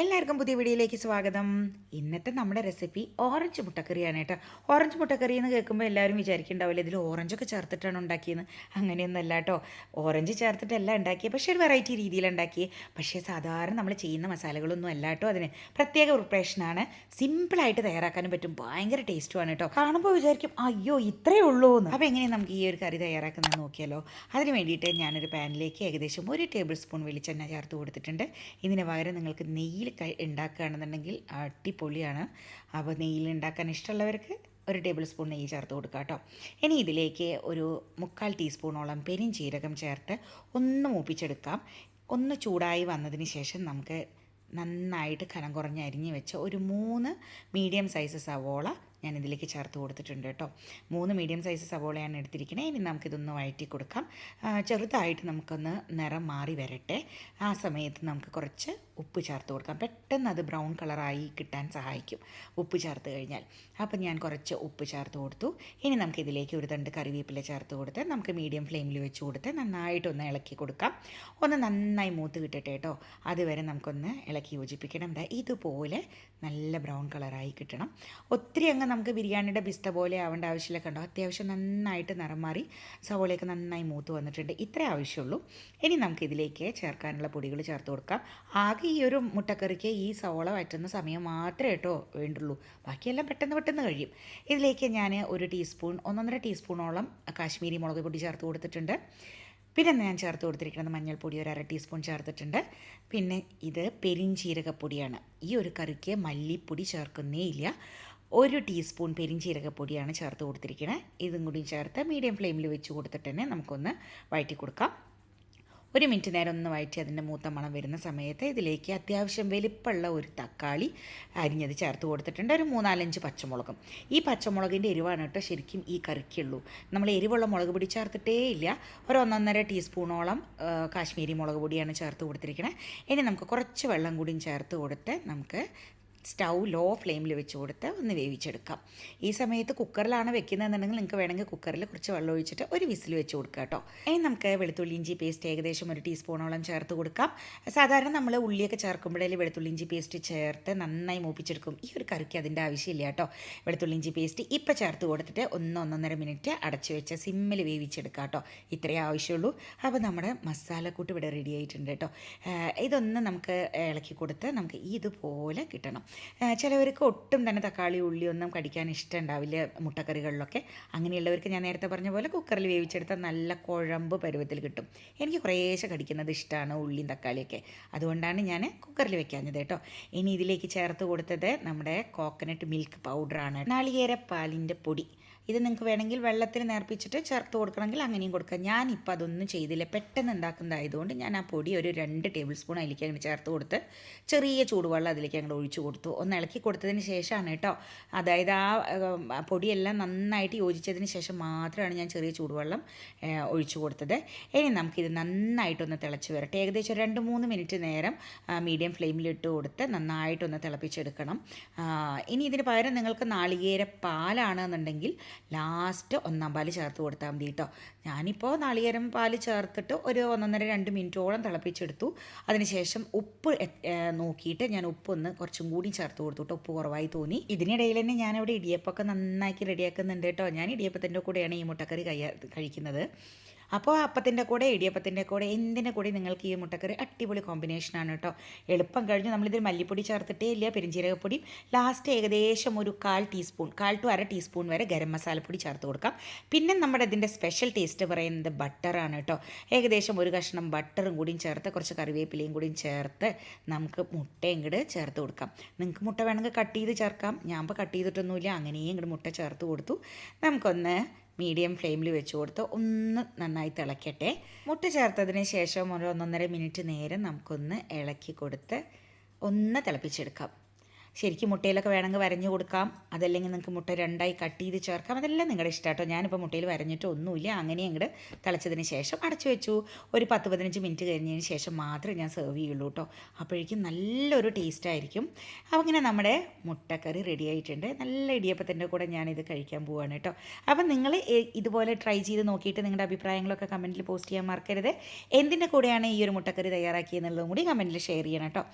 എല്ലാവർക്കും പുതിയ വീഡിയോയിലേക്ക് സ്വാഗതം. ഇന്നത്തെ നമ്മുടെ റെസിപ്പി ഓറഞ്ച് മുട്ടക്കറിയാണ് കേട്ടോ. ഓറഞ്ച് മുട്ടക്കറി എന്ന് കേൾക്കുമ്പോൾ എല്ലാവരും വിചാരിക്കുന്നുണ്ടാവില്ല ഇതിൽ ഓറഞ്ചൊക്കെ ചേർത്തിട്ടാണ് ഉണ്ടാക്കിയെന്ന്? അങ്ങനെയൊന്നുമല്ല കേട്ടോ. ഓറഞ്ച് ചേർത്തിട്ടല്ല ഉണ്ടാക്കിയത് പക്ഷേ ഒരു വെറൈറ്റി രീതിയിൽ ഉണ്ടാക്കിയത് പക്ഷേ സാധാരണ നമ്മൾ ചെയ്യുന്ന മസാലകളൊന്നും അല്ല കേട്ടോ അതിന്. പ്രത്യേക പ്രിപ്പറേഷനാണ് സിമ്പിളായിട്ട് തയ്യാറാക്കാനും പറ്റും. ഭയങ്കര ടേസ്റ്റുമാണ് കേട്ടോ. കാണുമ്പോൾ വിചാരിക്കും അയ്യോ ഇത്രയേ ഉള്ളൂ എന്ന് അപ്പോൾ എങ്ങനെയാണ് നമുക്ക് ഈ ഒരു കറി തയ്യാറാക്കുന്നത് നോക്കിയാലോ. അതിന് വേണ്ടിയിട്ട് ഞാനൊരു പാനിലേക്ക് ഏകദേശം ഒരു ടേബിൾ സ്പൂൺ വെളിച്ചെണ്ണ ചേർത്ത് കൊടുത്തിട്ടുണ്ട്. ഇതിന് പകരം നിങ്ങൾക്ക് കൈ ഉണ്ടാക്കുകയാണെന്നുണ്ടെങ്കിൽ അടിപൊളിയാണ്. അപ്പോൾ നെയ്യിൽ ഉണ്ടാക്കാൻ ഇഷ്ടമുള്ളവർക്ക് ഒരു ടേബിൾ സ്പൂൺ നെയ്യ് ചേർത്ത് കൊടുക്കുക കേട്ടോ. ഇനി ഇതിലേക്ക് ഒരു മുക്കാൽ ടീസ്പൂണോളം പെരിഞ്ചീരകം ചേർത്ത് ഒന്ന് മൂപ്പിച്ചെടുക്കാം. ഒന്ന് ചൂടായി വന്നതിന് ശേഷം നമുക്ക് നന്നായിട്ട് കനം കുറഞ്ഞ് അരിഞ്ഞ് വെച്ച ഒരു മൂന്ന് മീഡിയം സൈസ് സവോള ഞാൻ ഇതിലേക്ക് ചേർത്ത് കൊടുത്തിട്ടുണ്ട് കേട്ടോ. മൂന്ന് മീഡിയം സൈസ് സവോളയാണ് എടുത്തിരിക്കുന്നത് ഇനി നമുക്കിതൊന്ന് വഴറ്റി കൊടുക്കാം. ചെറുതായിട്ട് നമുക്കൊന്ന് നിറം മാറി വരട്ടെ. ആ സമയത്ത് നമുക്ക് കുറച്ച് ഉപ്പ് ചേർത്ത് കൊടുക്കാം. പെട്ടെന്ന് അത് ബ്രൗൺ കളറായി കിട്ടാൻ സഹായിക്കും ഉപ്പ് ചേർത്ത് കഴിഞ്ഞാൽ. അപ്പം ഞാൻ കുറച്ച് ഉപ്പ് ചേർത്ത് കൊടുത്തു. ഇനി നമുക്ക് ഇതിലേക്ക് ഒരു തണ്ട് കറിവേപ്പില ചേർത്ത് കൊടുത്ത് നമുക്ക് മീഡിയം ഫ്ലെയിമിൽ വെച്ച് കൊടുത്ത് നന്നായിട്ടൊന്ന് ഇളക്കി കൊടുക്കാം. ഒന്ന് നന്നായി മൂത്ത് കിട്ടട്ടെ കേട്ടോ. അതുവരെ നമുക്കൊന്ന് ഇളക്കി യോജിപ്പിക്കണം. ഇതുപോലെ നല്ല ബ്രൗൺ കളറായി കിട്ടണം. ഒത്തിരി അങ്ങ് നമുക്ക് ബിരിയാണിയുടെ ബിസ്ത പോലെ ആവേണ്ട ആവശ്യമില്ല കണ്ടോ? അത്യാവശ്യം നന്നായിട്ട് നിറം മാറി സവോളയൊക്കെ നന്നായി മൂത്ത് വന്നിട്ടുണ്ട്. ഇത്രേ ആവശ്യമുള്ളൂ. ഇനി നമുക്ക് ഇതിലേക്ക് ചേർക്കാനുള്ള പൊടികൾ ചേർത്ത് കൊടുക്കാം. ആകെ ഈ ഒരു മുട്ടക്കറിക്ക് ഈ സവോള വറ്റുന്ന സമയം മാത്രമേ കേട്ടോ വേണ്ടുള്ളൂ. ബാക്കിയെല്ലാം പെട്ടെന്ന് പെട്ടെന്ന് കഴിയും. ഇതിലേക്ക് ഞാൻ ഒരു ടീസ്പൂൺ ഒന്നൊന്നര ടീസ്പൂണോളം കാശ്മീരി മുളക് പൊടി ചേർത്ത് കൊടുത്തിട്ടുണ്ട്. പിന്നെ ഞാൻ ചേർത്ത് കൊടുത്തിരിക്കുന്നത് മഞ്ഞൾപ്പൊടി ഒരു അര ടീസ്പൂൺ ചേർത്തിട്ടുണ്ട്. പിന്നെ ഇത് പെരിഞ്ചീരകപ്പൊടിയാണ്. ഈ ഒരു കറിക്ക് മല്ലിപ്പൊടി ചേർക്കുന്നേ ഇല്ല. ഒരു ടീസ്പൂൺ പെരിഞ്ചീരകപ്പൊടിയാണ് ചേർത്ത് കൊടുത്തിരിക്കുന്നത് ഇതും കൂടി ചേർത്ത് മീഡിയം ഫ്ലെയിമിൽ വെച്ച് കൊടുത്തിട്ട് തന്നെ നമുക്കൊന്ന് വഴറ്റി കൊടുക്കാം. ഒരു മിനിറ്റ് നേരം ഒന്ന് വഴറ്റി അതിന്റെ മൂത്ത മണം വരുന്ന സമയത്ത് ഇതിലേക്ക് അത്യാവശ്യം വലിപ്പമുള്ള ഒരു തക്കാളി അരിഞ്ഞത് ചേർത്ത് കൊടുത്തിട്ടുണ്ട്. ഒരു മൂന്നാലഞ്ച് പച്ചമുളകും. ഈ പച്ചമുളകിന്റെ എരിവാണ് കേട്ടോ ശരിക്കും ഈ കറിക്കുള്ളൂ. നമ്മൾ എരിവുള്ള മുളക് പൊടി ചേർത്തിട്ടേ ഇല്ല. ഒരു ഒന്നൊന്നര ടീസ്പൂണോളം കാശ്മീരി മുളക് പൊടിയാണ് ചേർത്ത് കൊടുത്തിരിക്കുന്നത് ഇനി നമുക്ക് കുറച്ച് വെള്ളം കൂടിയും ചേർത്ത് കൊടുത്ത് നമുക്ക് സ്റ്റൗ ലോ ഫ്ലെയിമിൽ വെച്ച് കൊടുത്ത് ഒന്ന് വേവിച്ചെടുക്കാം. ഈ സമയത്ത് കുക്കറിലാണ് വെക്കുന്നതെന്നുണ്ടെങ്കിൽ നിങ്ങൾക്ക് വേണമെങ്കിൽ കുക്കറിൽ കുറച്ച് വെള്ളം ഒഴിച്ചിട്ട് ഒരു വിസിൽ വെച്ച് കൊടുക്കുക കേട്ടോ. ഇനി നമുക്ക് വെളുത്തുള്ളി ഇഞ്ചി പേസ്റ്റ് ഏകദേശം ഒരു ടീസ്പൂണോളം ചേർത്ത് കൊടുക്കാം. സാധാരണ നമ്മൾ ഉള്ളിയൊക്കെ ചേർക്കുമ്പോഴേ വെളുത്തുള്ളി ഇഞ്ചി പേസ്റ്റ് ചേർത്ത് നന്നായി മൂപ്പിച്ചെടുക്കും. ഈ ഒരു കറിക്ക് അതിന്റെ ആവശ്യമില്ല കേട്ടോ. വെളുത്തുള്ളി ഇഞ്ചി പേസ്റ്റ് ഇപ്പം ചേർത്ത് കൊടുത്തിട്ട് ഒന്ന് ഒന്നൊന്നര മിനിറ്റ് അടച്ചു വെച്ച് സിമ്മിൽ വേവിച്ചെടുക്കാം കേട്ടോ. ഇത്രയേ ആവശ്യമുള്ളൂ. അപ്പോൾ നമ്മുടെ മസാലക്കൂട്ട് ഇവിടെ റെഡി ആയിട്ടുണ്ട് കേട്ടോ. ഇതൊന്ന് നമുക്ക് ഇളക്കി കൊടുത്ത് നമുക്ക് ഇതുപോലെ കിട്ടണം. ചിലവർക്ക് ഒട്ടും തന്നെ തക്കാളി ഉള്ളി ഒന്നും കടിക്കാൻ ഇഷ്ടമുണ്ടാവില്ല മുട്ടക്കറികളിലൊക്കെ. അങ്ങനെയുള്ളവർക്ക് ഞാൻ നേരത്തെ പറഞ്ഞ പോലെ കുക്കറിൽ വേവിച്ചെടുത്ത നല്ല കുഴമ്പ് പരുവത്തിൽ കിട്ടും. എനിക്ക് കുറേശ്ശെ കടിക്കുന്നത് ഇഷ്ടമാണ് ഉള്ളിയും തക്കാളിയൊക്കെ. അതുകൊണ്ടാണ് ഞാൻ കുക്കറിൽ വെക്കാഞ്ഞത് കേട്ടോ. ഇനി ഇതിലേക്ക് ചേർത്ത് കൊടുത്തത് നമ്മുടെ കോക്കനട്ട് മിൽക്ക് പൗഡറാണ് നാളികേര പാലിന്റെ പൊടി. ഇത് നിങ്ങൾക്ക് വേണമെങ്കിൽ വെള്ളത്തിൽ നേർപ്പിച്ചിട്ട് ചേർത്ത് കൊടുക്കണമെങ്കിൽ അങ്ങനെയും കൊടുക്കാം. ഞാൻ ഞാനിപ്പോൾ അതൊന്നും ചെയ്തില്ല. പെട്ടെന്ന് ഉണ്ടാക്കുന്നതായതുകൊണ്ട് ഞാൻ ആ പൊടി ഒരു രണ്ട് ടേബിൾ സ്പൂൺ അതിലേക്ക് അങ്ങനെ ചേർത്ത് കൊടുത്ത് ചെറിയ ചൂടുവെള്ളം അതിലേക്ക് അങ്ങോട്ട് ഒഴിച്ചു കൊടുത്തു. ഒന്ന് ഇളക്കി കൊടുത്തതിന് ശേഷമാണ് കേട്ടോ. അതായത് ആ പൊടിയെല്ലാം നന്നായിട്ട് യോജിച്ചതിന് ശേഷം മാത്രമാണ് ഞാൻ ചെറിയ ചൂടുവെള്ളം ഒഴിച്ചു കൊടുത്തത്. ഇനി നമുക്കിത് നന്നായിട്ടൊന്ന് തിളച്ച് വരട്ടെ. ഏകദേശം രണ്ട് മൂന്ന് മിനിറ്റ് നേരം മീഡിയം ഫ്ലെയിമിലിട്ട് കൊടുത്ത് നന്നായിട്ടൊന്ന് തിളപ്പിച്ചെടുക്കണം. ഇനി ഇതിന് പകരം നിങ്ങൾക്ക് നാളികേര പാലാണെന്നുണ്ടെങ്കിൽ ലാസ്റ്റ് ഒന്നാം പാൽ ചേർത്ത് കൊടുത്താൽ മതി കേട്ടോ ഞാനിപ്പോൾ നാളികേരം പാൽ ചേർത്തിട്ട് ഒരു ഒന്നൊന്നര രണ്ട് മിനിറ്റോളം തിളപ്പിച്ചെടുത്തു. അതിനുശേഷം ഉപ്പ് നോക്കിയിട്ട് ഞാൻ ഉപ്പ് ഒന്ന് കുറച്ചും കൂടി ചേർത്ത് കൊടുത്തു ഉപ്പ് കുറവായി തോന്നി. ഇതിനിടയിൽ തന്നെ ഞാനിവിടെ ഇടിയപ്പമൊക്കെ നന്നാക്കി റെഡിയാക്കുന്നുണ്ട് കേട്ടോ ഞാൻ ഇടിയപ്പത്തിന്റെ കൂടെയാണ് ഈ മുട്ടക്കറി കഴിക്കുന്നത്. അപ്പോൾ അപ്പത്തിന്റെ കൂടെ ഇടിയപ്പത്തിന്റെ കൂടെ എന്തിന്റെ കൂടെ നിങ്ങൾക്ക് ഈ മുട്ടക്കറി അടിപൊളി കോമ്പിനേഷനാണ് കേട്ടോ എളുപ്പം കഴിഞ്ഞ് നമ്മളിതിൽ മല്ലിപ്പൊടി ചേർത്തിട്ടേ ഇല്ല പെരിഞ്ചീരകപ്പൊടി ലാസ്റ്റ് ഏകദേശം ഒരു കാൽ ടീസ്പൂൺ കാൽ ടു അര ടീസ്പൂൺ വരെ ഗരം മസാലപ്പൊടി ചേർത്ത് കൊടുക്കാം. പിന്നെ നമ്മുടെ ഇതിന്റെ സ്പെഷ്യൽ ടേസ്റ്റ് പറയുന്നത് ബട്ടറാണ് കേട്ടോ ഏകദേശം ഒരു കഷ്ണം ബട്ടറും കൂടിയും ചേർത്ത് കുറച്ച് കറിവേപ്പിലയും കൂടിയും ചേർത്ത് നമുക്ക് മുട്ടയും കൂടെ ചേർത്ത് കൊടുക്കാം. നിങ്ങൾക്ക് മുട്ട വേണമെങ്കിൽ കട്ട് ചെയ്ത് ചേർക്കാം. ഞാൻ ഇപ്പോൾ കട്ട് ചെയ്തിട്ടൊന്നുമില്ല അങ്ങനെയും ഇങ്ങോട്ട് മുട്ട ചേർത്ത് കൊടുത്തു. നമുക്കൊന്ന് മീഡിയം ഫ്ലെയിമിൽ വെച്ച് കൊടുത്ത് ഒന്ന് നന്നായി തിളയ്ക്കട്ടെ മുട്ട ചേർത്തതിന് ശേഷം ഒരു ഒന്നൊന്നര മിനിറ്റ് നേരം നമുക്കൊന്ന് ഇളക്കി കൊടുത്ത് ഒന്ന് തിളപ്പിച്ചെടുക്കാം. ശരിക്കും മുട്ടയിലൊക്കെ വേണമെങ്കിൽ വരഞ്ഞു കൊടുക്കാം. അതല്ലെങ്കിൽ നിങ്ങൾക്ക് മുട്ട രണ്ടായി കട്ട് ചെയ്ത് ചേർക്കാം. അതെല്ലാം നിങ്ങളുടെ ഇഷ്ടം കേട്ടോ. ഞാനിപ്പോൾ മുട്ടയിൽ വരഞ്ഞിട്ട് ഒന്നുമില്ല. അങ്ങനെ അങ്ങോട്ട് തിളച്ചതിന് ശേഷം അടച്ചു വെച്ചു. ഒരു പത്ത് പതിനഞ്ച് മിനിറ്റ് കഴിഞ്ഞതിന് ശേഷം മാത്രമേ ഞാൻ സെർവ് ചെയ്യുള്ളൂ കേട്ടോ. അപ്പോഴേക്കും നല്ലൊരു ടേസ്റ്റ് ആയിരിക്കും. അപ്പോൾ ഇങ്ങനെ നമ്മുടെ മുട്ടക്കറി റെഡി ആയിട്ടുണ്ട്. നല്ല ഇടിയപ്പത്തിന്റെ കൂടെ ഞാനിത് കഴിക്കാൻ പോവാണ് കേട്ടോ. അപ്പം നിങ്ങൾ ഇതുപോലെ ട്രൈ ചെയ്ത് നോക്കിയിട്ട് നിങ്ങളുടെ അഭിപ്രായങ്ങളൊക്കെ കമന്റിൽ പോസ്റ്റ് ചെയ്യാൻ മറക്കരുത്. എന്തിന്റെ കൂടെയാണ് ഈ ഒരു മുട്ടക്കറി തയ്യാറാക്കിയെന്നുള്ളതും കൂടി കമന്റിൽ ഷെയർ ചെയ്യണം കേട്ടോ.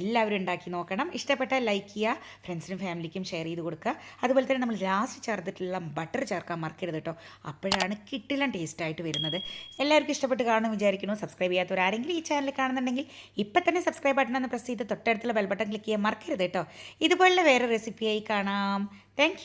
എല്ലാവരും ഉണ്ടാക്കി നോക്കണം. ഇഷ്ടപ്പെട്ട ലൈക്ക് ചെയ്യുക ഫ്രണ്ട്സിനും ഫാമിലിക്കും ഷെയർ ചെയ്ത് കൊടുക്കുക അതുപോലെ തന്നെ നമ്മൾ ലാസ്റ്റ് ചേർത്തിട്ടുള്ള ബട്ടർ ചേർക്കാൻ മറക്കരുത് കേട്ടോ അപ്പോഴാണ് കിട്ടില്ല ടേസ്റ്റ് ആയിട്ട് വരുന്നത്. എല്ലാവർക്കും ഇഷ്ടപ്പെട്ട് കാണുമെന്ന് വിചാരിക്കുന്നു. സബ്സ്ക്രൈബ് ചെയ്യാത്തവർ ആരെങ്കിലും ഈ ചാനൽ കാണുന്നുണ്ടെങ്കിൽ ഇപ്പം തന്നെ സബ്സ്ക്രൈബ് ബട്ടൺ ഒന്ന് പ്രസ് ചെയ്ത് തൊട്ടടുത്തുള്ള ബെൽ ബട്ടൺ ക്ലിക്ക് ചെയ്യാൻ മറക്കരുത് കേട്ടോ ഇതുപോലുള്ള വേറെ റെസിപ്പിയായി കാണാം. താങ്ക്